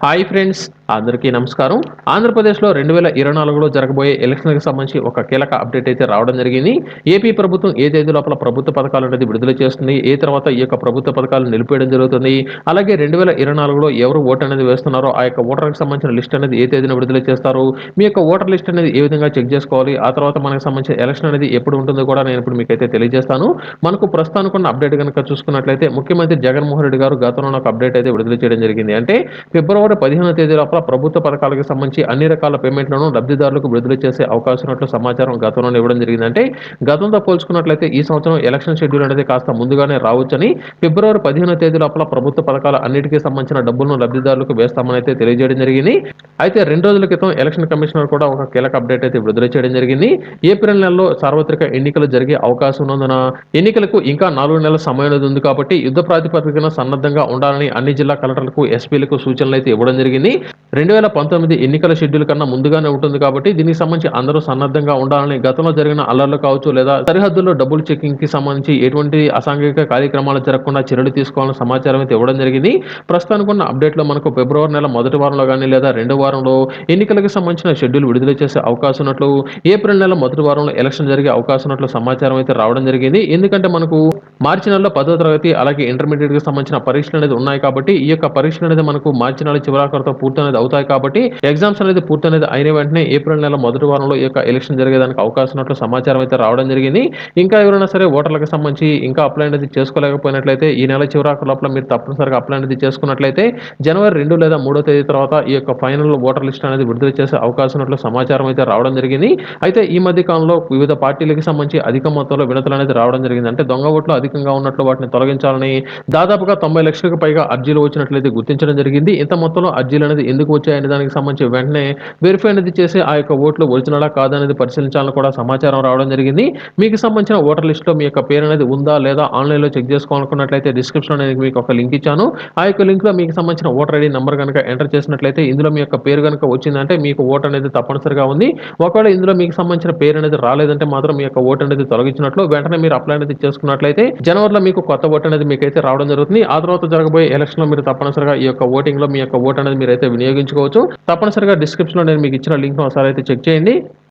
Hi friends అందరికీ నమస్కారం. ఆంధ్రప్రదేశ్లో రెండు వేల ఇరవై నాలుగులో జరగబోయే ఎలక్షన్కి సంబంధించి ఒక కీలక అప్డేట్ అయితే రావడం జరిగింది. ఏపీ ప్రభుత్వం ఏ తేదీ లోపల ప్రభుత్వ పథకాలు అనేది విడుదల చేస్తుంది? ఏ తర్వాత ఈ యొక్క ప్రభుత్వ పథకాలు నిలిపేయడం జరుగుతుంది? అలాగే రెండు వేల ఇరవై నాలుగులో ఎవరు ఓటు అనేది వేస్తున్నారో ఆ యొక్క ఓటర్కి సంబంధించిన లిస్ట్ అనేది ఏ తేదీన విడుదల చేస్తారు? మీ యొక్క ఓటర్ లిస్ట్ అనేది ఏ విధంగా చెక్ చేసుకోవాలి? ఆ తర్వాత మనకు సంబంధించిన ఎలక్షన్ అనేది ఎప్పుడు ఉంటుందో కూడా నేను ఇప్పుడు మీకైతే తెలియజేస్తాను. మనకు ప్రస్తుతానికి ఉన్న అప్డేట్ కనుక చూసుకున్నట్లయితే ముఖ్యమంత్రి జగన్మోహన్ రెడ్డి గారు గతంలో ఒక అప్డేట్ అయితే విడుదల చేయడం జరిగింది. అంటే ఫిబ్రవరి పదిహేనో తేదీ రకాల ప్రభుత్వ పథకాలకు సంబంధించి అన్ని రకాల పేమెంట్లను లబ్ధిదారులకు విడుదల చేసే అవకాశం ఉన్నట్లు సమాచారం గతంలో ఇవ్వడం జరిగింది అంటే గతంతో పోల్చుకున్నట్లయితే ఈ సంవత్సరం ఎలక్షన్ షెడ్యూల్ అనేది కాస్త ముందుగానే రావచ్చని ఫిబ్రవరి పదిహేనో తేదీ లోపల ప్రభుత్వ పథకాల అన్నిటికీ సంబంధించిన డబ్బులను లబ్ధిదారులకు వేస్తామని అయితే తెలియజేయడం జరిగింది. అయితే రెండు రోజుల క్రితం ఎలక్షన్ కమిషనర్ కూడా ఒక కీలక అప్డేట్ అయితే విడుదల చేయడం జరిగింది. ఏప్రిల్ నెలలో సార్వత్రిక ఎన్నికలు జరిగే అవకాశం ఉన్నందున ఎన్నికలకు ఇంకా నాలుగు నెలల సమయం అనేది ఉంది కాబట్టి యుద్ధ ప్రాతిపదికన సన్నద్ధంగా ఉండాలని అన్ని జిల్లా కలెక్టర్లకు ఎస్పీలకు సూచనలు అయితే ఇవ్వడం జరిగింది. రెండు వేల పంతొమ్మిది ఎన్నికల షెడ్యూల్ కన్నా ముందుగానే ఉంటుంది కాబట్టి దీనికి సంబంధించి అందరూ సన్నద్ధంగా ఉండాలని గతంలో జరిగిన అల్లర్లు కావచ్చు లేదా సరిహద్దుల్లో డబ్బులు చెకింగ్కి సంబంధించి ఎటువంటి అసాంఘిక కార్యక్రమాలు జరగకుండా చర్యలు తీసుకోవాలని సమాచారం అయితే ఇవ్వడం జరిగింది. ప్రస్తుతానికి ఉన్న అప్డేట్లో మనకు ఫిబ్రవరి నెల మొదటి వారంలో కానీ లేదా రెండో వారంలో ఎన్నికలకు సంబంధించిన షెడ్యూల్ విడుదల చేసే అవకాశం ఉన్నట్లు ఏప్రిల్ నెల మొదటి వారంలో ఎలక్షన్ జరిగే అవకాశం ఉన్నట్లు సమాచారం అయితే రావడం జరిగింది. ఎందుకంటే మనకు మార్చి నెలలో పదో తరగతి అలాగే ఇంటర్మీడియట్కి సంబంధించిన పరీక్షలు అనేది ఉన్నాయి కాబట్టి ఈ యొక్క పరీక్షలు అనేది మనకు మార్చి నెల చివరాఖరుతో పూర్తి అనేది అవుతాయి కాబట్టి ఎగ్జామ్స్ అనేది పూర్తి అనేది అయిన వెంటనే ఏప్రిల్ నెల మొదటి వారంలో ఈ యొక్క ఎలక్షన్ జరిగేదానికి అవకాశం ఉన్నట్లు సమాచారం అయితే రావడం జరిగింది. ఇంకా ఎవరైనా సరే ఓటర్లకు సంబంధించి ఇంకా అప్లై అనేది చేసుకోలేకపోయినట్లయితే ఈ నెల చివరాకు లోపల మీరు తప్పనిసరిగా అప్లై అనేది చేసుకున్నట్లయితే జనవరి రెండు లేదా మూడో తేదీ తర్వాత ఈ యొక్క ఫైనల్ ఓటర్ లిస్ట్ అనేది విడుదల చేసే అవకాశం ఉన్నట్లు సమాచారం అయితే రావడం జరిగింది. అయితే ఈ మధ్య కాలంలో వివిధ పార్టీలకు సంబంధించి అధిక మొత్తంలో వినతులు అనేది రావడం జరిగింది. అంటే దొంగ ఓట్లు అధికంగా ఉన్నట్లు వాటిని తొలగించాలని దాదాపుగా తొంభై లక్షలకు పైగా అర్జీలు వచ్చినట్లయితే గుర్తించడం జరిగింది. ఇంత మొత్తంలో అర్జీలు అనేది ఎందుకు వచ్చాయనే దానికి సంబంధించి వెంటనే వెరిఫై అనేది చేసి ఆ యొక్క ఓట్లు ఒరిజినలా కాదనేది పరిశీలించాలని కూడా సమాచారం రావడం జరిగింది. మీకు సంబంధించిన ఓటర్ లిస్ట్లో మీ యొక్క పేరు అనేది ఉందా లేదా ఆన్లైన్లో చెక్ చేసుకోవాలనుకున్నట్లయితే డిస్క్రిప్షన్ అనేది మీకు ఒక లింక్ ఇచ్చాను. ఆ యొక్క లింక్లో మీకు సంబంధించిన ఓటర్ ఐడి నెంబర్ కనుక ఎంటర్ చేసినట్లయితే ఇందులో మీ యొక్క పేరు కనుక వచ్చిందంటే మీకు ఓటు అనేది తప్పనిసరిగా ఉంది. ఒకవేళ ఇందులో మీకు సంబంధించిన పేరు అనేది రాలేదంటే మాత్రం మీ యొక్క ఓటు అనేది తొలగించినట్లు వెంటనే మీరు అప్లై అనేది చేసుకున్నట్లయితే జనవరిలో మీకు కొత్త ఓటు అనేది మీకైతే రావడం జరుగుతుంది. ఆ తర్వాత జరగబోయే ఎలక్షన్లో మీరు తప్పనిసరిగా ఈ యొక్క ఓటింగ్లో మీ యొక్క ఓటు అనేది మీరు అయితే వినియోగించుకోవచ్చు. తప్పనిసరిగా డిస్క్రిప్షన్లో నేను మీకు ఇచ్చిన లింక్ ఒకసారి అయితే చెక్ చేయండి.